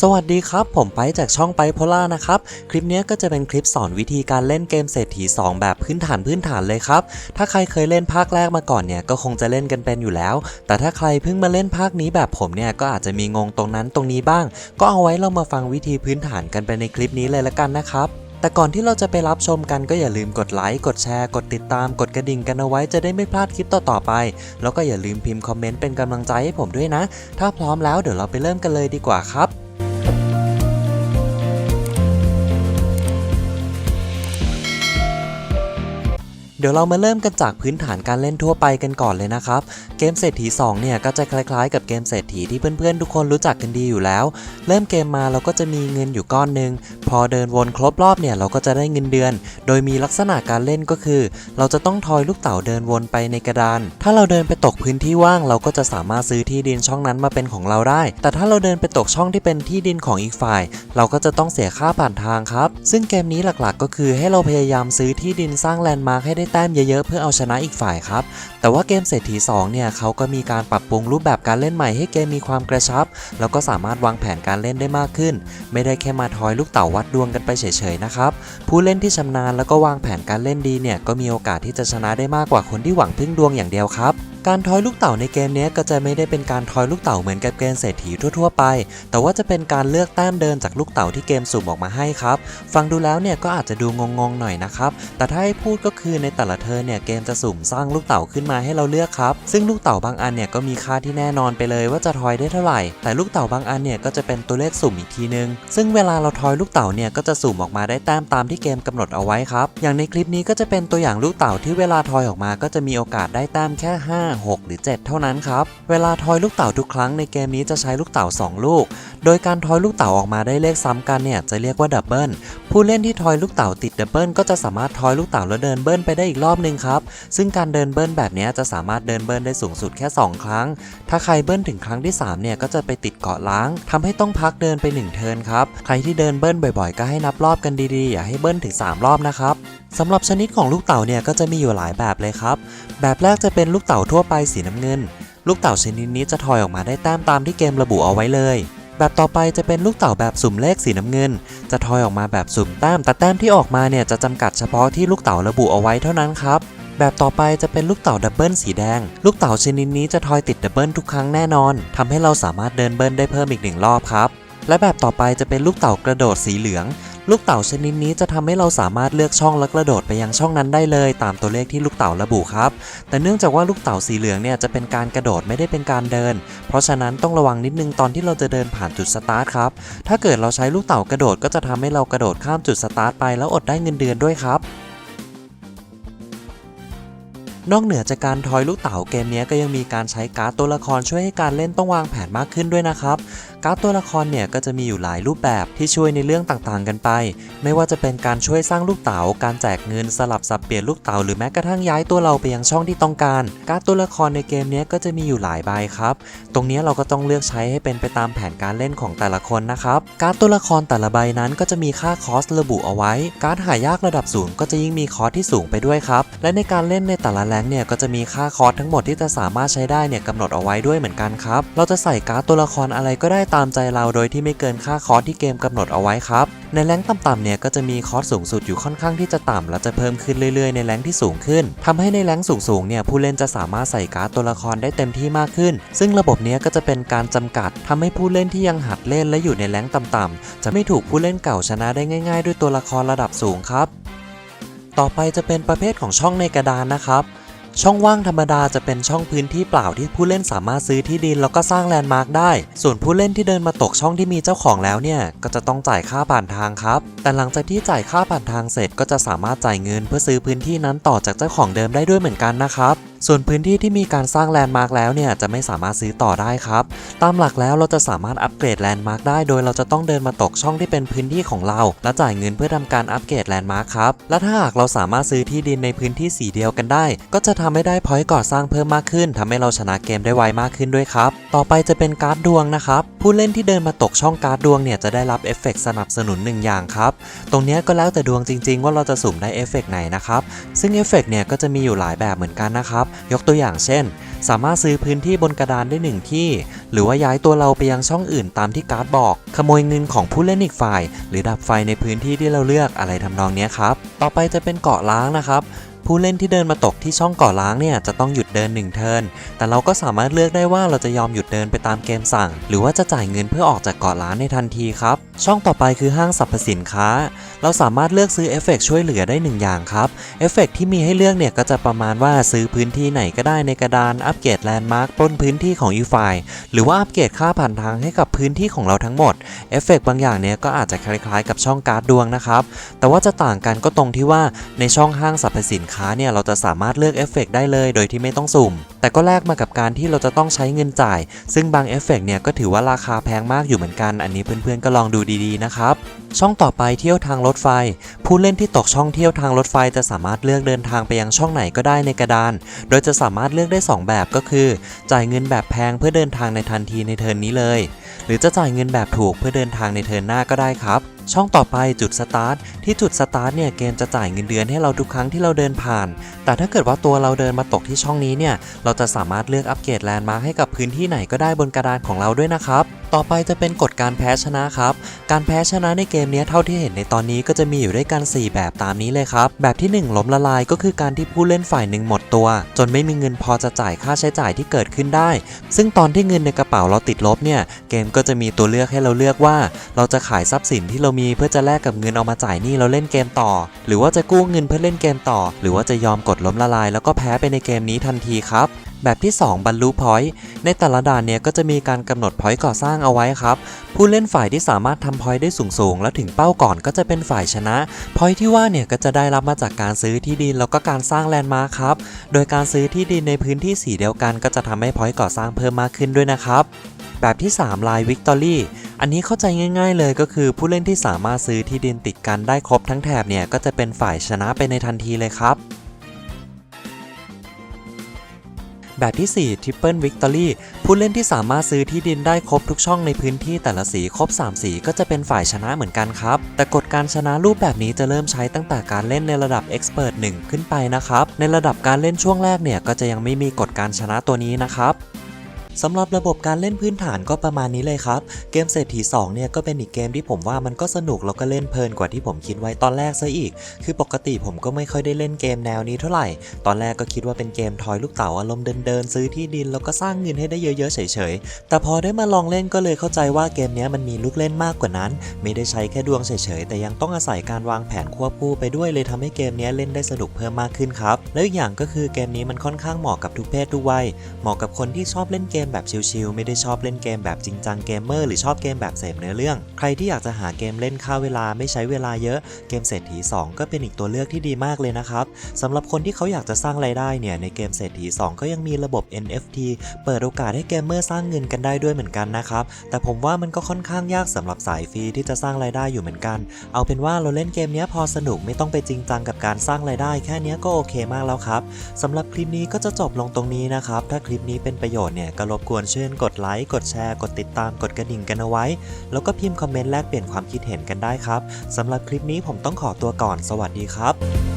สวัสดีครับ ผมไปจากช่องไปโพล่านะครับ คลิปนี้ก็จะเป็นคลิปสอนวิธีการเล่นเกมเศรษฐี 2 แบบพื้นฐานพื้นฐานเลยครับ ถ้าใครเคยเล่นภาคแรกมาก่อนเนี่ยก็คงจะเล่นกันเป็นอยู่แล้ว แต่ถ้าใครเพิ่งมาเล่นภาคนี้แบบผมเนี่ยก็อาจจะมีงงตรงนั้นตรงนี้บ้าง ก็เอาไว้เรามาฟังวิธีพื้นฐานกันไปในคลิปนี้เลยละกันนะครับแต่ก่อนที่เราจะไปรับชมกันก็อย่าลืมกดไลค์ กดแชร์ กดติดตาม กดกระดิ่งกันเอาไว้จะได้ไม่พลาดคลิปต่อๆไป แล้วก็อย่าลืมพิมพ์คอมเมนต์เป็นกำลังใจให้ผมด้วยนะ ถ้าพร้อมแล้วเดี๋ยวเราไปเริ่มกันเลยดีกว่าครับ ดี๋ยวเรามาเริ่มกันจากพื้นฐานการเล่นทั่วไปกันก่อนเลยนะครับ เกมเศรษฐี2เนี่ยก็จะคล้ายๆ กับเกมเศรษฐีที่เพื่อนๆ ทุกคนรู้จักกันดีอยู่แล้ว เริ่มเกมมาเราก็จะมีเงินอยู่ก้อนหนึ่งพอเดินวนครบรอบเนี่ยเราก็จะได้เงินเดือน โดยมีลักษณะการเล่นก็คือ เราจะต้องทอยลูกเต๋าเดินวนไปในกระดาน ถ้าเราเดินไปตกพื้นที่ว่าง เราก็จะสามารถซื้อที่ดินช่องนั้นมาเป็นของเราได้ แต่ถ้าเราเดินไปตกช่องที่เป็นที่ดินของอีกฝ่าย เราก็จะต้องเสียค่าผ่านทางครับ ซึ่งเกมนี้หลักๆ ก็คือให้เราพยายามซื้อที่ดินสร้างแลนด์มาร์คให้ได้แต้มเยอะๆเพื่อเอาชนะอีกฝ่ายครับ แต่ว่าเกมเศรษฐี2เนี่ยเขาก็มีการปรับปรุงรูปแบบการเล่นใหม่ให้เกมมีความกระชับ แล้วก็สามารถวางแผนการเล่นได้มากขึ้น ไม่ได้แค่มาทอยลูกเต๋าวัดดวงกันไปเฉยๆนะครับผู้เล่นที่ชำนาญแล้วก็วางแผนการเล่นดีเนี่ยก็มีโอกาสที่จะชนะได้มากกว่าคนที่หวังพึ่งดวงอย่างเดียวครับ การทอยลูกเต๋าในเกมนี้ก็จะไม่ได้เป็นการทอยลูกเต๋าเหมือนกับเกมเศรษฐีทั่วๆไป แต่ว่าจะเป็นการเลือกแต้มเดินจากลูกเต๋าที่เกมสุ่มออกมาให้ครับ ฟังดูแล้วเนี่ยก็อาจจะดูงงๆหน่อยนะครับ แต่ถ้าให้พูดก็คือในแต่ละเทิร์นเนี่ยเกมจะสุ่มสร้างลูกเต๋าขึ้นมาให้เราเลือกครับ ซึ่งลูกเต๋าบางอันเนี่ยก็มีค่าที่แน่นอนไปเลยว่าจะทอยได้เท่าไหร่ แต่ลูกเต๋าบางอันเนี่ยก็จะเป็นตัวเลขสุ่มอีกทีนึง ซึ่งเวลาเราทอยลูกเต๋าเนี่ยก็จะสุ่มออกมาได้แต้มตามที่เกมกำหนดเอาไว้ครับ อย่างในคลิปนี้ก็จะเป็นตัวอย่างลูกเต๋าที่เวลาทอยออกมาก็จะมีโอกาสได้แต้มแค่ 5 6 หรือ 7 เท่านั้นครับ เวลาทอยลูกเต๋าทุกครั้งในเกมนี้จะใช้ลูกเต๋า2 ลูก โดยการทอยลูกเต๋าออกมาได้เลขซ้ำกันเนี่ยจะเรียกว่าดับเบิลผู้เล่นที่ทอยลูกเต๋าติดดับเบิลก็จะสามารถทอยลูกเต๋าแล้วเดินเบิ้ลไปได้อีกรอบหนึ่งครับ ซึ่งการเดินเบิ้ลแบบนี้จะสามารถเดินเบิ้ลได้สูงสุดแค่ 2 ครั้ง ถ้าใครเบิ้ลถึงครั้งที่3เนี่ยก็จะไปติดเกาะล้างทำให้ต้องพักเดินไป1เทิร์นครับ ใครที่เดินเบิ้ลบ่อยๆ ก็ให้นับรอบกันดีๆ อย่าให้เบิ้ลถึง 3 รอบนะครับ สำหรับชนิดของลูกเต๋าเนี่ยก็จะมีอยู่หลายแบบเลยครับ แบบแรกจะเป็นลูกเต๋าทั่วไปสีน้ำเงิน ลูกเต๋าชนิดนี้จะทอยออกมาได้แต้มตามที่เกมระบุเอาไว้เลย แบบต่อไปจะเป็นลูกเต๋าแบบสุ่มเลขสีน้ำเงิน จะทอยออกมาแบบสุ่มแต้ม แต่แต้มที่ออกมาเนี่ยจะจำกัดเฉพาะที่ลูกเต๋าระบุเอาไว้เท่านั้นครับ แบบต่อไปจะเป็นลูกเต๋าดับเบิลสีแดง ลูกเต๋าชนิดนี้จะทอยติดดับเบิลทุกครั้งแน่นอนทำให้เราสามารถเดินเบิลได้เพิ่มอีกหนึ่งรอบครับและแบบต่อไปจะเป็นลูกเต๋ากระโดดสีเหลือง ลูกเต๋าชนิดนี้จะทำให้เราสามารถเลือกช่องและกระโดดไปยังช่องนั้นได้เลย ตามตัวเลขที่ลูกเต๋าระบุครับ แต่เนื่องจากว่าลูกเต๋าสีเหลืองเนี่ยจะเป็นการกระโดดไม่ได้เป็นการเดิน เพราะฉะนั้นต้องระวังนิดนึงตอนที่เราจะเดินผ่านจุดสตาร์ทครับ ถ้าเกิดเราใช้ลูกเต๋ากระโดดก็จะทำให้เรากระโดดข้ามจุดสตาร์ทไปแล้วอดได้เงินเดือนด้วยครับนอกเหนือจากการทอยลูกเต๋าเกมนี้ก็ยังมีการใช้การ์ดตัวละครช่วยให้การเล่นต้องวางแผนมากขึ้นด้วยนะครับ การ์ดตัวละครเนี่ยก็จะมีอยู่หลายรูปแบบที่ช่วยในเรื่องต่างๆกันไป ไม่ว่าจะเป็นการช่วยสร้างลูกเต๋า การแจกเงินสลับสับเปลี่ยนลูกเต๋าหรือแม้กระทั่งย้ายตัวเราไปยังช่องที่ต้องการ การ์ดตัวละครในเกมนี้ก็จะมีอยู่หลายใบครับ ตรงนี้เราก็ต้องเลือกใช้ให้เป็นไปตามแผนการเล่นของแต่ละคนนะครับ การ์ดตัวละครแต่ละใบนั้นก็จะมีค่าคอสระบุเอาไว้ การ์ดหายากระดับสูงก็จะยิ่งมีคอสที่สูงไปด้วยครับ และในการเล่นในแต่ละแรงเนี่ยก็จะมีค่าคอสทั้งหมดที่จะสามารถใช้ได้เนี่ยกำหนดเอาไว้ด้วยเหมือนกันครับ เราจะใส่การ์ดตัวละครอะไรก็ได้ตามใจเราโดยที่ไม่เกินค่าคอสที่เกมกำหนดเอาไว้ครับ ในแรงต่ำๆเนี่ยก็จะมีคอสสูงสุดอยู่ค่อนข้างที่จะต่ำและจะเพิ่มขึ้นเรื่อยๆในแรงที่สูงขึ้นทำให้ในแรงสูงๆเนี่ยผู้เล่นจะสามารถใส่การ์ดตัวละครได้เต็มที่มากขึ้น ซึ่งระบบเนี้ยก็จะเป็นการจำกัดทำให้ผู้เล่นที่ยังหัดเล่นและอยู่ในแรงต่ำๆจะไม่ถูกผู้เล่นเก่าชนะได้ง่าย ๆ ด้วยตัวละครระดับสูงครับ ต่อไปจะเป็นประเภทของช่องในกระดานนะครับ ช่องว่างธรรมดาจะเป็นช่องพื้นที่เปล่าที่ผู้เล่นสามารถซื้อที่ดินแล้วก็สร้างแลนด์มาร์กได้ ส่วนผู้เล่นที่เดินมาตกช่องที่มีเจ้าของแล้วเนี่ย ก็จะต้องจ่ายค่าผ่านทางครับ แต่หลังจากที่จ่ายค่าผ่านทางเสร็จก็จะสามารถจ่ายเงินเพื่อซื้อพื้นที่นั้นต่อจากเจ้าของเดิมได้ด้วยเหมือนกันนะครับส่วนพื้นที่ที่มีการสร้างแลนด์มาร์คแล้วเนี่ยจะไม่สามารถซื้อต่อได้ครับ ตามหลักแล้วเราจะสามารถอัปเกรดแลนด์มาร์คได้ โดยเราจะต้องเดินมาตกช่องที่เป็นพื้นที่ของเรา และจ่ายเงินเพื่อทำการอัปเกรดแลนด์มาร์คครับ และถ้าหากเราสามารถซื้อที่ดินในพื้นที่สีเดียวกันได้ ก็จะทำให้ได้พอยต์ก่อสร้างเพิ่มมากขึ้นทำให้เราชนะเกมได้ไวมากขึ้นด้วยครับ ต่อไปจะเป็นการ์ดดวงนะครับ ผู้เล่นที่เดินมาตกช่องการ์ดดวงเนี่ยจะได้รับเอฟเฟกต์สนับสนุนหนึ่งอย่างครับ ตรงนี้ก็แล้วแต่ดวงจริง ๆ ว่าเราจะสุ่มได้เอฟเฟกไหนนะครับ ซึ่งเอฟเฟกเนี่ยก็จะมีอยู่หลายแบบเหมือนกันนะครับยกตัวอย่างเช่น สามารถซื้อพื้นที่บนกระดานได้หนึ่งที่ หรือว่าย้ายตัวเราไปยังช่องอื่นตามที่การ์ดบอก ขโมยเงินของผู้เล่นอีกฝ่าย หรือดับไฟในพื้นที่ที่เราเลือกอะไรทำนองนี้ครับ ต่อไปจะเป็นเกาะล้างนะครับ ผู้เล่นที่เดินมาตกที่ช่องเกาะล้างเนี่ยจะต้องหยุดเดิน1เทิร์น แต่เราก็สามารถเลือกได้ว่าเราจะยอมหยุดเดินไปตามเกมสั่ง หรือว่าจะจ่ายเงินเพื่อออกจากเกาะล้างในทันทีครับ ช่องต่อไปคือห้างสรรพสินค้า เราสามารถเลือกซื้อเอฟเฟกต์ช่วยเหลือได้หนึ่งอย่างครับ เอฟเฟกต์ที่มีให้เลือกเนี่ยก็จะประมาณว่าซื้อพื้นที่ไหนก็ได้ในกระดาน อัปเกรดแลนด์มาร์คปล้นพื้นที่ของอีกฝ่าย หรือว่าอัปเกรดค่าผ่านทางให้กับพื้นที่ของเราทั้งหมด เอฟเฟกต์บางอย่างเนี่ยก็อาจจะคล้ายๆ กับช่องการ์ดดวงนะครับ แต่ว่าจะต่างกันก็ตรงที่ว่าในช่องห้างสรรพสินค้าเนี่ยเราจะสามารถเลือกเอฟเฟกต์ได้เลยโดยที่ไม่ต้องสุ่ม แต่ก็แลกมากับการที่เราจะต้องใช้เงินจ่าย ซึ่งบางเอฟเฟกต์เนี่ยก็ถือว่าราคาแพงมากอยู่เหมือนกัน อันนี้เพื่อนๆก็ลองดูดีๆนะครับ ช่องต่อไปเที่ยวทางรถไฟ ผู้เล่นที่ตกช่องเที่ยวทางรถไฟจะสามารถเลือกเดินทางไปยังช่องไหนก็ได้ในกระดาน โดยจะสามารถเลือกได้ 2 แบบก็คือ จ่ายเงินแบบแพงเพื่อเดินทางในทันทีในเทิร์นนี้เลย หรือจะจ่ายเงินแบบถูกเพื่อเดินทางในเทิร์นหน้าก็ได้ครับช่องต่อไปจุดสตาร์ทที่จุดสตาร์ทเนี่ยเกมจะจ่ายเงินเดือนให้เราทุกครั้งที่เราเดินผ่าน แต่ถ้าเกิดว่าตัวเราเดินมาตกที่ช่องนี้เนี่ยเราจะสามารถเลือกอัปเกรดแลนด์มาร์คให้กับพื้นที่ไหนก็ได้บนกระดานของเราด้วยนะครับ ต่อไปจะเป็นกฎการแพ้ชนะครับ การแพ้ชนะในเกมเนี้เท่าที่เห็นในตอนนี้ก็จะมีอยู่ด้วยกัน 4 แบบตามนี้เลยครับ แบบที่ 1 ล้มละลายก็คือการที่ผู้เล่นฝ่ายหนึ่งหมดตัว จนไม่มีเงินพอจะจ่ายค่าใช้จ่ายที่เกิดขึ้นได้ ซึ่งตอนที่เงินในกระเป๋าเราติดลบเนี่ยเกมก็จะมีตัวเลือกให้เราเลือกว่า เราจะขายทรัพย์สินที่เรามีเพื่อจะแลกกับเงินเอามาจ่ายหนี้เราเล่นเกมต่อ หรือว่าจะกู้เงินเพื่อเล่นเกมต่อ หรือว่าจะยอมกดล้มละลาย แล้วก็แพ้ไปในเกมนี้ทันทีครับ แบบที่ 2 บรรลุพอยต์ในแต่ละด่านเนี่ยก็จะมีการกำหนดพอยต์ก่อสร้างเอาไว้ครับ ผู้เล่นฝ่ายที่สามารถทำพอยต์ได้สูงๆ แล้วถึงเป้าก่อนก็จะเป็นฝ่ายชนะพอยต์ที่ว่าเนี่ยก็จะได้รับมาจากการซื้อที่ดินแล้วก็การสร้างแลนด์มาร์คครับ โดยการซื้อที่ดินในพื้นที่สีเดียวกัน ก็จะทำให้พอยต์ก่อสร้างเพิ่มมากขึ้นด้วยนะครับแบบที่ 3 ลายวิกตอรี่ อันนี้เข้าใจง่าย ๆ เลยก็คือผู้เล่นที่สามารถซื้อที่ดินติดกันได้ครบทั้งแถบเนี่ยก็จะเป็นฝ่ายชนะไปในทันทีเลยครับ แบบที่ 4 Triple Victory ผู้เล่นที่สามารถซื้อที่ดินได้ครบทุกช่องในพื้นที่แต่ละสีครบ 3 สีก็จะเป็นฝ่ายชนะเหมือนกันครับ แต่กฎการชนะรูปแบบนี้จะเริ่มใช้ตั้งแต่การเล่นในระดับ Expert 1 ขึ้นไปนะครับ ในระดับการเล่นช่วงแรกเนี่ยก็จะยังไม่มีกฎการชนะตัวนี้นะครับ สำหรับระบบการเล่นพื้นฐานก็ประมาณนี้เลยครับ เกมเศรษฐี2เนี่ยก็เป็นอีกเกมที่ผมว่ามันก็สนุกแล้วก็เล่นเพลินกว่าที่ผมคิดไว้ตอนแรกซะอีก คือปกติผมก็ไม่ค่อยได้เล่นเกมแนวนี้เท่าไหร่ ตอนแรกก็คิดว่าเป็นเกมทอยลูกเต๋าอารมณ์เดินๆซื้อที่ดินแล้วก็สร้างเงินให้ได้เยอะๆเฉยๆ แต่พอได้มาลองเล่นก็เลยเข้าใจว่าเกมนี้มันมีลูกเล่นมากกว่านั้น ไม่ได้ใช้แค่ดวงเฉยๆ แต่ยังต้องอาศัยการวางแผนควบคู่ไปด้วยเลยทำให้เกมนี้เล่นได้สนุกเพิ่มมากขึ้นครับ แล้วอีกอย่างก็คือเกมนี้มันค่อนข้างเหมาะกับทุกเพศทุกวัย เหมาะกับคนที่ชอบเล่นเกมแบบชิลๆไม่ได้ชอบเล่นเกมแบบจริงจังเกมเมอร์หรือชอบเกมแบบเสพเนื้อเรื่อง ใครที่อยากจะหาเกมเล่นค่าเวลาไม่ใช้เวลาเยอะเกมเศรษฐี 2 ก็เป็นอีกตัวเลือกที่ดีมากเลยนะครับสำหรับคนที่เขาอยากจะสร้างรายได้เนี่ยในเกมเศรษฐี 2 ก็ยังมีระบบ NFT เปิดโอกาสให้เกมเมอร์สร้างเงินกันได้ด้วยเหมือนกันนะครับแต่ผมว่ามันก็ค่อนข้างยากสำหรับสายฟรีที่จะสร้างรายได้อยู่เหมือนกัน เอาเป็นว่าเราเล่นเกมเนี้ยพอสนุกไม่ต้องไปจริงจังกับการสร้างรายได้ แค่เนี้ยก็โอเคมากแล้วครับสำหรับคลิปนี้ก็จะจบลงตรงนี้นะครับถ้าคลิปนี้เป็นประโยชน์เนี่ยก็รบกวนเชิญกดไลค์ กดแชร์ กดติดตาม กดกระดิ่งกันเอาไว้ แล้วก็พิมพ์คอมเมนต์แลกเปลี่ยนความคิดเห็นกันได้ครับสำหรับคลิปนี้ผมต้องขอตัวก่อน สวัสดีครับ